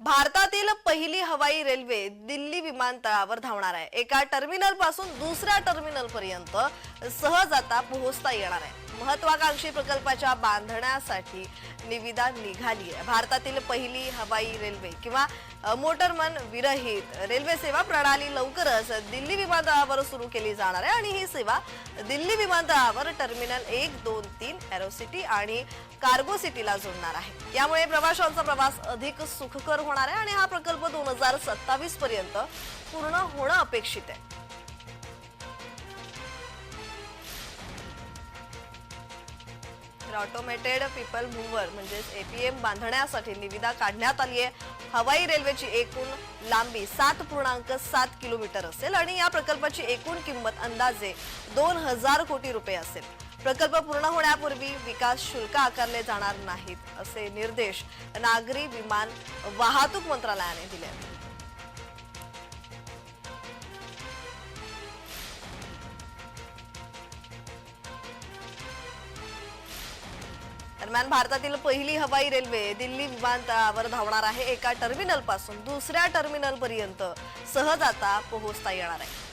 भारतातील पहिली हवाई रेल्वे दिल्ली विमानतळावर धावणार आहे. एका टर्मिनलपासून दुसऱ्या टर्मिनल पर्यंत सहज आता पोहोचता येणार आहे. महत्वाकांक्षी प्रकल्पाच्या बांधण्यासाठी निविदा निघाली आहे. भारतातील पहिली हवाई रेल्वे किंवा मोटरमन विरहित रेल्वे सेवा प्रणाली लवकरच दिल्ली विमानतळावर सुरू केली जाणार आहे आणि ही सेवा दिल्ली विमानतळावर टर्मिनल एक दोन तीन एरोसिटी आणि कार्गो सिटीला जोडणार आहे. यामुळे प्रवाशांचा प्रवास अधिक सुखकर होणार आहे आणि हा प्रकल्प दोन हजार सत्तावीस पर्यंत पूर्ण होणं अपेक्षित आहे. तर ऑटोमेटेड पीपल मूव्हर म्हणजेच एपीएम बांधण्यासाठी निविदा काढण्यात आली आहे. हवाई रेल्वेची एकूण लांबी सात पूर्णांक सात किलोमीटर असेल आणि या प्रकल्पाची एकूण किंमत अंदाजे दोन हजार कोटी रुपये असेल. प्रकल्प पूर्ण होण्यापूर्वी विकास शुल्क आकारले जाणार नाहीत असे निर्देश नागरी विमान वाहतूक मंत्रालयाने दिले दरम्यान भारतातील पहिली हवाई रेल्वे दिल्ली विमानतळावर धावणार आहे. एका टर्मिनलपासून दुसऱ्या टर्मिनल पर्यंत सहज आता पोहोचता येणार आहे.